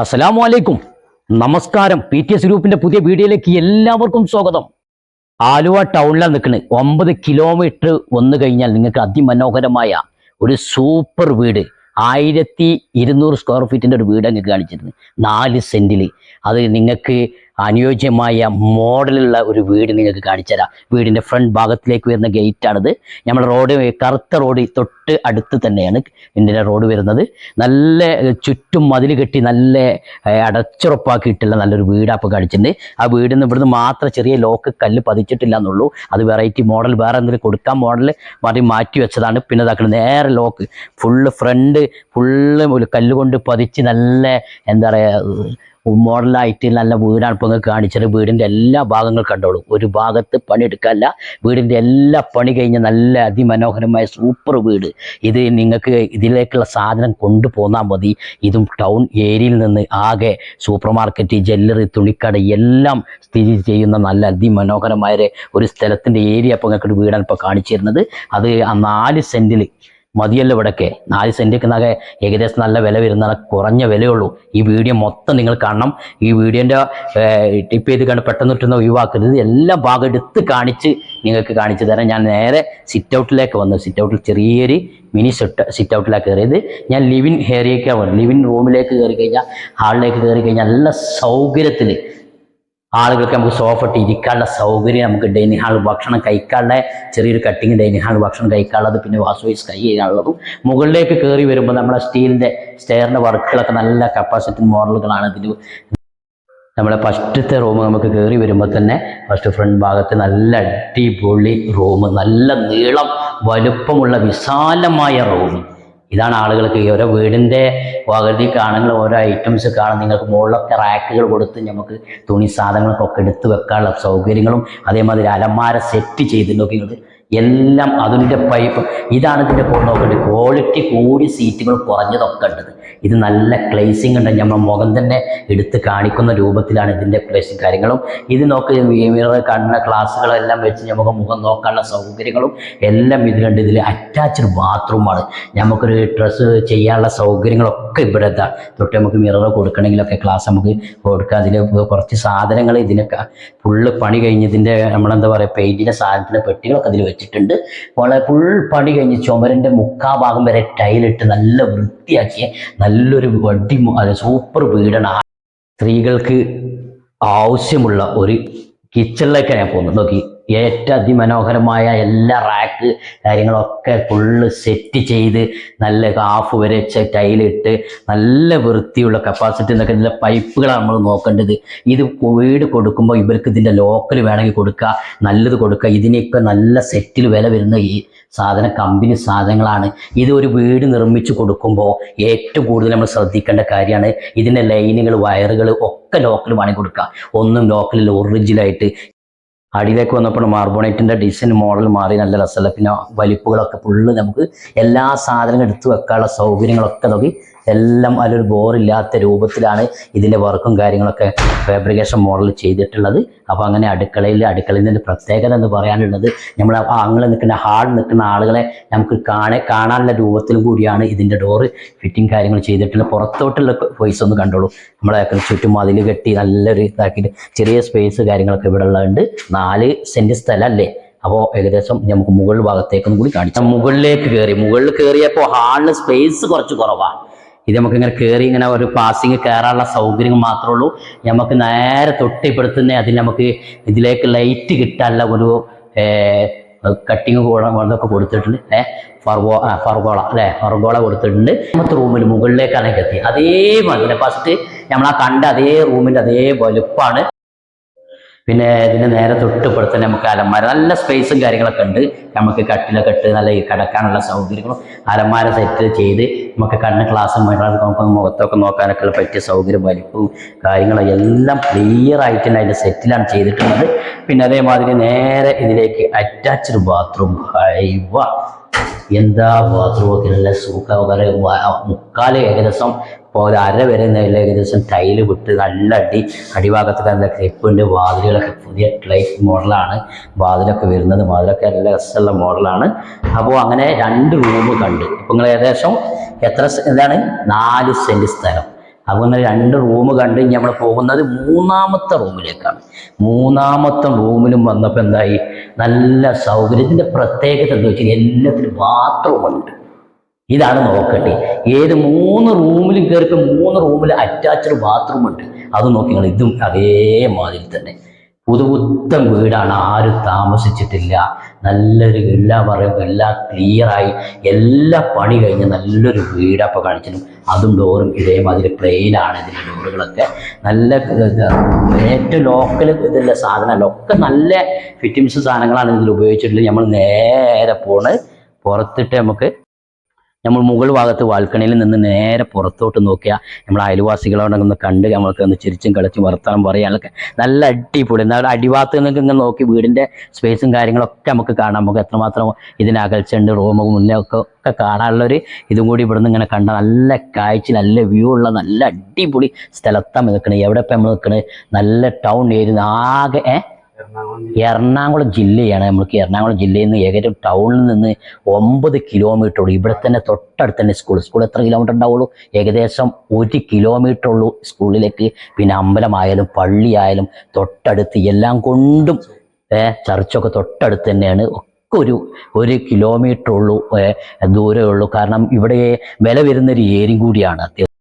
അസ്സലാമു അലൈക്കും നമസ്കാരം. പി ടി എസ് ഗ്രൂപ്പിന്റെ പുതിയ വീഡിയോയിലേക്ക് എല്ലാവർക്കും സ്വാഗതം. ആലുവ ടൗണിലാണ് നിൽക്കുന്നത് ഒമ്പത് കിലോമീറ്റർ വന്നു കഴിഞ്ഞാൽ നിങ്ങൾക്ക് അതിമനോഹരമായ ഒരു സൂപ്പർ വീട്. ആയിരത്തി ഇരുന്നൂറ് സ്ക്വയർ ഫീറ്റിന്റെ ഒരു വീട് നിങ്ങൾക്ക് കാണിച്ചിരുന്നു നാല് സെന്റിൽ അത് നിങ്ങൾക്ക് അനുയോജ്യമായ മോഡലുള്ള ഒരു വീട് നിങ്ങൾക്ക് കാണിച്ചുതരാം. വീടിന്റെ ഫ്രണ്ട് ഭാഗത്തിലേക്ക് വരുന്ന ഗേറ്റാണിത് നമ്മൾ റോഡ് കറുത്ത റോഡ് തൊട്ട് അടുത്ത് തന്നെയാണ് ഇതിന്റെ റോഡ് വരുന്നത്. നല്ല ചുറ്റും മതിൽ കെട്ടി നല്ല അടച്ചുറപ്പാക്കിയിട്ടുള്ള നല്ലൊരു വീടാണ് ഇപ്പോൾ കാണിച്ചിട്ടുണ്ട്. ആ വീടിന് ഇവിടുന്ന് മാത്രം ചെറിയ ലോക്ക് കല്ല് പതിച്ചിട്ടില്ല എന്നുള്ളൂ അത് വെറൈറ്റി മോഡൽ വേറെ എന്തെങ്കിലും കൊടുക്കാൻ മോഡൽ മാറി മാറ്റി വെച്ചതാണ്. പിന്നെ ഇതാക്കുന്നത് നേരെ ലോക്ക് ഫുള്ള് ഫ്രണ്ട് ഫുള്ള് കല്ല് കൊണ്ട് പതിച്ച് നല്ല എന്താ പറയുക മോഡലായിട്ട് നല്ല വീടാണ് ഇപ്പോൾ കാണിച്ചത്. വീടിന്റെ എല്ലാ ഭാഗങ്ങളും കണ്ടോളൂ. ഒരു ഭാഗത്ത് പണിയെടുക്കാനല്ല വീടിന്റെ എല്ലാ പണി കഴിഞ്ഞ നല്ല അതിമനോഹരമായ സൂപ്പർ വീട്. ഇത് നിങ്ങൾക്ക് ഇതിലേക്കുള്ള സാധനം കൊണ്ടുപോന്നാൽ മതി. ഇതും ടൗൺ ഏരിയയിൽ നിന്ന് ആകെ സൂപ്പർ മാർക്കറ്റ് ജ്വല്ലറി തുണിക്കട എല്ലാം സ്ഥിതി ചെയ്യുന്ന നല്ല അതിമനോഹരമായ ഒരു- സ്ഥലത്തിന്റെ ഏരിയ ഇപ്പോൾ നിങ്ങൾക്ക് വീടാണ് ഇപ്പോൾ കാണിച്ചിരുന്നത് അത് ആ നാല് സെന്റിൽ മതിയല്ലോ ഇവിടെയൊക്കെ നാല് സെന്റൊക്കെ ഏകദേശം നല്ല വില വരുന്ന കുറഞ്ഞ വിലയുള്ളൂ. ഈ വീഡിയോ മൊത്തം നിങ്ങൾ കാണണം. ഈ വീഡിയോന്റെ ടിപ്പ് ചെയ്ത് കണ്ട് പെട്ടെന്ന് ഇട്ടുന്ന ഒഴിവാക്കരുത്. എല്ലാ ഭാഗം എടുത്ത് കാണിച്ച് നിങ്ങൾക്ക് കാണിച്ചു തരാം. ഞാൻ നേരെ സിറ്റ് ഔട്ടിലേക്ക് വന്നു. സിറ്റ് ഔട്ടിൽ ചെറിയൊരു മിനി സെറ്റ് സിറ്റ് ഔട്ടിലാണ് കയറിയത്. ഞാൻ ലിവിൻ ഏരിയക്കാണ് ലിവിൻ റൂമിലേക്ക് കയറി കഴിഞ്ഞാൽ ഹാളിലേക്ക് കയറി കഴിഞ്ഞാൽ നല്ല സൗകര്യത്തിൽ ആളുകൾക്ക് നമുക്ക് സോഫ ഇട്ട് ഇരിക്കാനുള്ള സൗകര്യം നമുക്ക് ഡൈനിങ് ഹാൾ ഭക്ഷണം കഴിക്കാനുള്ള ചെറിയൊരു കട്ടിങ് ഡൈനിങ് ഹാൾ ഭക്ഷണം കഴിക്കാനുള്ളത് പിന്നെ വാഷ് വൈസ് കൈ ചെയ്യാനുള്ളതും. മുകളിലേക്ക് കയറി വരുമ്പോൾ നമ്മളെ സ്റ്റീലിന്റെ സ്റ്റെയറിന്റെ വർക്കുകളൊക്കെ നല്ല കപ്പാസിറ്റി മോഡലുകളാണ് ഇതിൽ നമ്മളെ ഫസ്റ്റത്തെ റൂം നമുക്ക് കയറി വരുമ്പോൾ തന്നെ ഫസ്റ്റ് ഫ്രണ്ട് ഭാഗത്ത് നല്ല അടിപൊളി റൂം നല്ല നീളം വലുപ്പമുള്ള വിശാലമായ റൂം ഇതാണ് ആളുകൾക്ക് ഈ ഓരോ വീടിന്റെ പകുതി കാണുന്ന ഓരോ ഐറ്റംസ് കാണും നിങ്ങൾക്ക് മുകളിലൊക്കെ റാക്കുകൾ കൊടുത്ത് നമുക്ക് തുണി സാധനങ്ങളൊക്കെ എടുത്ത് വെക്കാനുള്ള സൗകര്യങ്ങളും അതേമാതിരി അലമാര സെറ്റ് ചെയ്തിട്ടൊക്കെ നോക്കിയത് എല്ലാം അതിന്റെ പൈപ്പ് ഇതാണ് ഇതിന്റെ കൊണ്ട് നോക്കേണ്ടത് ക്വാളിറ്റി കൂടി സീറ്റുകൾ കുറഞ്ഞതൊക്കെ ഉണ്ടത് ഇത് നല്ല ക്ലേസിങ് ഉണ്ട് നമ്മുടെ മുഖം തന്നെ എടുത്ത് കാണിക്കുന്ന രൂപത്തിലാണ് ഇതിന്റെ ക്ലേസിങ് കാര്യങ്ങളും. ഇത് നോക്കി മിറർ കണ്ണ ക്ലാസ്സുകളെല്ലാം വെച്ച് നമുക്ക് മുഖം നോക്കാനുള്ള സൗകര്യങ്ങളും എല്ലാം ഇതിലുണ്ട്. ഇതിൽ അറ്റാച്ച്ഡ് ബാത്റൂമാണ് നമുക്കൊരു ഡ്രസ്സ് ചെയ്യാനുള്ള സൗകര്യങ്ങളൊക്കെ ഇവിടെ എത്താം തൊട്ട് നമുക്ക് മിറർ കൊടുക്കണമെങ്കിലൊക്കെ ക്ലാസ് നമുക്ക് കൊടുക്കാം. അതിൽ കുറച്ച് സാധനങ്ങൾ ഇതിനൊക്കെ ഫുള്ള് പണി കഴിഞ്ഞ് ഇതിന്റെ നമ്മളെന്താ പറയുക പെയിന്റിന്റെ സാധനത്തിന്റെ പെട്ടികളൊക്കെ അതിൽ വെച്ചിട്ടുണ്ട്. വളരെ ഫുൾ പണി കഴിഞ്ഞ് ചുമരിന്റെ മുക്കാ ഭാഗം വരെ ടൈലിട്ട് നല്ല വൃത്തിയാക്കിയ. നല്ലൊരു വടി അത് സൂപ്പർ വീടാണ്. സ്ത്രീകൾക്ക് ആവശ്യമുള്ള ഒരു കിച്ചണിലേക്കാണ് ഞാൻ പോകുന്നത്. നോക്കി. ഏറ്റവും അതിമനോഹരമായ എല്ലാ റാക്ക് കാര്യങ്ങളൊക്കെ ഫുള്ള് സെറ്റ് ചെയ്ത് നല്ല ഹാഫ് വരെ ചെ- ടൈലിട്ട് നല്ല വൃത്തിയുള്ള കപ്പാസിറ്റി എന്നൊക്കെ ഇതിന്റെ പൈപ്പുകളാണ് നമ്മൾ നോക്കേണ്ടത്. ഇത് വീട് കൊടുക്കുമ്പോൾ ഇവർക്ക് ഇതിന്റെ ലോക്കൽ വേണമെങ്കിൽ കൊടുക്കുക നല്ലത് കൊടുക്കുക. ഇതിനൊക്കെ നല്ല സെറ്റിൽ വില വരുന്ന ഈ സാധന കമ്പനി സാധനങ്ങളാണ്. ഇത് ഒരു വീട് നിർമ്മിച്ചു കൊടുക്കുമ്പോൾ ഏറ്റവും കൂടുതൽ നമ്മൾ ശ്രദ്ധിക്കേണ്ട കാര്യമാണ് ഇതിന്റെ ലൈനുകൾ വയറുകൾ ഒക്കെ ലോക്കൽ വേണമെങ്കിൽ കൊടുക്കുക. ഒന്നും ലോക്കലിൽ ഒറിജിനലായിട്ട് അടിയിലേക്ക് വന്നപ്പോൾ മാർബോണേറ്റിന്റെ ഡിസൈൻ മോഡൽ മാറി നല്ല രസമല്ല പിന്നെ വലിപ്പുകളൊക്കെ ഫുള്ള് നമുക്ക് എല്ലാ സാധനങ്ങളും എടുത്തു വെക്കാനുള്ള സൗകര്യങ്ങളൊക്കെ നോക്കി എല്ലാം അതിലൊരു ബോറില്ലാത്ത രൂപത്തിലാണ് ഇതിന്റെ വർക്കും കാര്യങ്ങളൊക്കെ ഫാബ്രിക്കേഷൻ മോഡൽ ചെയ്തിട്ടുള്ളത്. അപ്പോൾ അങ്ങനെ അടുക്കളയിൽ അടുക്കളയിൽ പ്രത്യേകത എന്ന് പറയാനുള്ളത് നമ്മൾ അങ്ങനെ നിൽക്കുന്ന ഹാൾ നിൽക്കുന്ന ആളുകളെ നമുക്ക് കാണെ കാണാനുള്ള രൂപത്തിലും കൂടിയാണ് ഇതിന്റെ ഡോറ് ഫിറ്റിംഗ് കാര്യങ്ങൾ ചെയ്തിട്ടുള്ളത്. പുറത്തോട്ടുള്ള വോയിസ് ഒന്ന് കണ്ടോളൂ. നമ്മളെ ചുറ്റും മതിൽ കെട്ടി നല്ലൊരു ഇതാക്കിയിട്ട് ചെറിയ സ്പേസ് കാര്യങ്ങളൊക്കെ ഇവിടെ ഉള്ളതുണ്ട്. നാല് സെന്റ് സ്ഥലമല്ലേ? അപ്പോൾ ഏകദേശം നമുക്ക് മുകൾ ഭാഗത്തേക്കൊന്നും കൂടി കാണിക്കാം മുകളിലേക്ക് കയറി. മുകളിൽ കയറിയപ്പോൾ ഹാളിൽ സ്പേസ് കുറച്ച് കുറവാണ്. ഇത് നമുക്ക് ഇങ്ങനെ കയറി ഇങ്ങനെ ഒരു പാസിങ് കയറാനുള്ള സൗകര്യം മാത്രമേ ഉള്ളൂ നമുക്ക് നേരെ തൊട്ടിപ്പെടുത്തുന്ന അതിന് നമുക്ക് ഇതിലേക്ക് ലൈറ്റ് കിട്ടാനുള്ള ഒരു കട്ടിങ് അതൊക്കെ കൊടുത്തിട്ടുണ്ട്. ഏഹ് ഫർഗോ ഫർഗോള അല്ലേ? ഫർഗോള കൊടുത്തിട്ടുണ്ട്. നമ്മുടെ റൂമിൽ മുകളിലേക്കാണ് എത്തി അതേമാതിരി ഫസ്റ്റ് നമ്മൾ ആ കണ്ട അതേ റൂമിന്റെ അതേ വലുപ്പമാണ് പിന്നെ ഇതിന് നേരെ തൊട്ടുപുറത്ത് നമുക്ക് അലമാര നല്ല സ്പേസും കാര്യങ്ങളൊക്കെ ഉണ്ട്. നമുക്ക് കട്ടിലൊക്കെ ഇട്ട് നല്ല കിടക്കാനുള്ള സൗകര്യങ്ങളും അലമാര സെറ്റ് ചെയ്ത് നമുക്ക് കണ്ണ് ക്ലാസ് നമുക്ക് മുഖത്തൊക്കെ നോക്കാനൊക്കെ പറ്റിയ സൗകര്യം വലിപ്പവും കാര്യങ്ങളും എല്ലാം ക്ലിയർ ആയിട്ട് തന്നെ അതിന്റെ സെറ്റിലാണ് ചെയ്തിട്ടുള്ളത്. പിന്നെ അതേമാതിരി നേരെ ഇതിലേക്ക് അറ്റാച്ച്ഡ് ബാത്റൂം ഹൈവ. എന്താ ബാത്റൂമൊക്കെ സുഖം? വളരെ മുക്കാൽ ഏകദേശം ഇപ്പോൾ ഒരു അര വരെ നല്ല ഏകദേശം ടൈൽ വിട്ട് നല്ല അടി അടിഭാഗത്തൊക്കെ നല്ല ക്ലിപ്പുണ്ട് വാതിലുകളൊക്കെ പുതിയ ലൈഫ് മോഡലാണ് വാതിലൊക്കെ വരുന്നത് വാതിലൊക്കെ നല്ല രസമുള്ള മോഡലാണ് അപ്പോൾ അങ്ങനെ രണ്ട് റൂം കണ്ട്. ഇപ്പം നിങ്ങൾ ഏകദേശം എത്ര എന്താണ്? നാല് സെന്റ് സ്ഥലം. അപ്പോൾ അങ്ങനെ രണ്ട് റൂം കണ്ട് നമ്മൾ പോകുന്നത് മൂന്നാമത്തെ റൂമിലേക്കാണ്. മൂന്നാമത്തെ റൂമിലും വന്നപ്പോൾ എന്തായി? നല്ല സൗകര്യത്തിന്റെ പ്രത്യേകത എന്താ വെച്ചാൽ എല്ലാത്തിനും ബാത്റൂം ഉണ്ട്. ഇതാണ് നോക്കട്ടെ. ഏത് മൂന്ന് റൂമിലും കയറിപ്പോൾ മൂന്ന് റൂമിൽ അറ്റാച്ച്ഡ് ബാത്റൂം ഉണ്ട്. അത് നോക്കി നിങ്ങൾ ഇതും അതേമാതിരി തന്നെ. പുതുപുത്തൻ വീടാണ്. ആരും താമസിച്ചിട്ടില്ല. നല്ലൊരു എല്ലാ പറയുമ്പോൾ എല്ലാം ക്ലിയറായി എല്ലാ പണി കഴിഞ്ഞ് നല്ലൊരു വീടാണ് ഇപ്പോൾ കാണിച്ചിട്ടും. അതും ഡോറും ഇതേമാതിരി പ്ലെയിനാണ് ഇതിന്റെ ഡോറുകളൊക്കെ. നല്ല ഏറ്റവും ലോക്കൽ ഇതിന്റെ സാധനമല്ല. ഒക്കെ നല്ല ഫിറ്റിംഗ്സ് സാധനങ്ങളാണ് ഇതിൽ ഉപയോഗിച്ചിട്ടുള്ളത്. നമ്മൾ നേരെ പോണ്. പുറത്തിട്ട് നമുക്ക് നമ്മൾ മുകൾ ഭാഗത്ത് വാൽക്കണിയിൽ നിന്ന് നേരെ പുറത്തോട്ട് നോക്കിയാൽ നമ്മൾ അയൽവാസികളോടെ ഒന്ന് കണ്ട് നമ്മൾക്ക് ഒന്ന് ചിരിച്ചും കളിച്ചും വർത്തമാനം പറയാനൊക്കെ നല്ല അടിപൊളി. എന്നാൽ അടിഭാഗത്ത് നിന്നൊക്കെ ഇങ്ങനെ നോക്കി വീടിന്റെ സ്പേസും കാര്യങ്ങളൊക്കെ നമുക്ക് കാണാം. നമുക്ക് എത്രമാത്രം ഇതിന് അകൽച്ചുണ്ട് റൂമും മുന്നേ ഒക്കെ ഒക്കെ കാണാനുള്ളൊരു ഇതും കൂടി ഇവിടുന്ന് ഇങ്ങനെ കണ്ട നല്ല കാഴ്ച നല്ല വ്യൂ ഉള്ള നല്ല അടിപൊളി സ്ഥലത്താണ് നിൽക്കുന്നത് എവിടെ ഇപ്പം നമ്മൾ നല്ല ടൗൺ ഏരിയ ആകെ ഏ? എറണാകുളം ജില്ലയാണ് നമ്മൾക്ക് എറണാകുളം ജില്ലയിൽ നിന്ന് ഏകദേശം ടൗണിൽ നിന്ന് ഒമ്പത് കിലോമീറ്റർ ഉള്ളൂ. ഇവിടെ തന്നെ തൊട്ടടുത്ത് തന്നെ സ്കൂൾ സ്കൂൾ എത്ര കിലോമീറ്റർ ഉണ്ടാവുള്ളൂ? ഏകദേശം ഒരു കിലോമീറ്റർ ഉള്ളൂ സ്കൂളിലേക്ക് പിന്നെ അമ്പലമായാലും പള്ളിയായാലും തൊട്ടടുത്ത് എല്ലാം കൊണ്ടും ചർച്ചൊക്കെ തൊട്ടടുത്ത് തന്നെയാണ്. ഒക്കെ ഒരു ഒരു കിലോമീറ്റർ ഉള്ളൂ ദൂരമേ ഉള്ളൂ. കാരണം ഇവിടെ വില വരുന്ന ഒരു ഏരിയ കൂടിയാണ്. അത്യാവശ്യം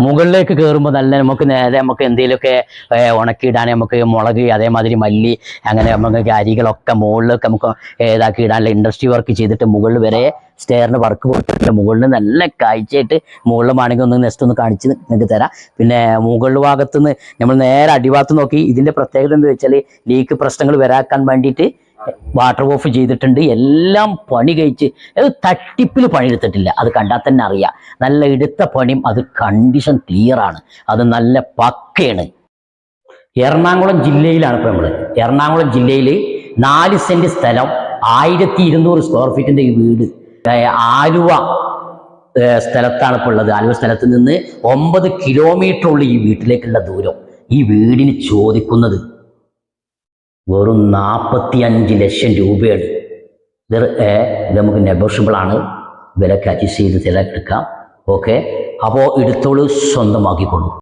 മുകളിലേക്ക് കയറുമ്പോൾ നല്ല നമുക്ക് നേരെ നമുക്ക് എന്തെങ്കിലുമൊക്കെ ഉണക്കിയിടാൻ നമുക്ക് മുളക് അതേമാതിരി മല്ലി അങ്ങനെ നമുക്ക് അരികളൊക്കെ മുകളിലൊക്കെ നമുക്ക് ഇതാക്കി ഇടാനുള്ള ഇൻഡസ്ട്രി വർക്ക് ചെയ്തിട്ട് മുകളിൽ വരെ സ്റ്റെയറിന് വർക്ക് കൊടുത്തിട്ട് മുകളിൽ നല്ല കാഴ്ചയായിട്ട് മുകളിൽ വേണമെങ്കിൽ ഒന്ന് നെക്സ്റ്റ് ഒന്ന് കാണിച്ച് നിങ്ങൾക്ക് തരാം. പിന്നെ മുകളിൽ ഭാഗത്ത് നിന്ന് നമ്മൾ നേരെ അടിഭാഗത്ത് നോക്കി. ഇതിന്റെ പ്രത്യേകത എന്താ വെച്ചാൽ ലീക്ക് പ്രശ്നങ്ങൾ വരാക്കാൻ വേണ്ടിയിട്ട് വാട്ടർ ഓഫ് ചെയ്തിട്ടുണ്ട്. എല്ലാം പണി കഴിച്ച് അത് തട്ടിപ്പിൽ പണിയെടുത്തിട്ടില്ല. അത് കണ്ടാൽ തന്നെ അറിയാം. നല്ല എടുത്ത പണിയും അത് കണ്ടീഷൻ ക്ലിയർ ആണ്. അത് നല്ല പക്കയാണ്. എറണാകുളം ജില്ലയിലാണ് ഇപ്പോൾ നമ്മൾ എറണാകുളം ജില്ലയിൽ നാല് സെന്റ് സ്ഥലം ആയിരത്തി ഇരുന്നൂറ് സ്ക്വയർ ഫീറ്റിന്റെ ഈ വീട്. ആലുവ സ്ഥലത്താണ് ഇപ്പോൾ ഉള്ളത്. ആലുവ സ്ഥലത്ത് നിന്ന് ഒമ്പത് കിലോമീറ്റർ ഉള്ള ഈ വീട്ടിലേക്കുള്ള ദൂരം. ഈ വീടിന് ചോദിക്കുന്നത് വെറും നാൽപ്പത്തി അഞ്ച് ലക്ഷം രൂപയാണ്. ഇത് ഇത് നമുക്ക് നെഗോഷ്യബിൾ ആണ്. വിലക്ക് അഡ്ജസ്റ്റ് ചെയ്ത് എടുക്കാം ഓക്കെ അപ്പോൾ എടുത്തോളൂ സ്വന്തമാക്കിക്കോളൂ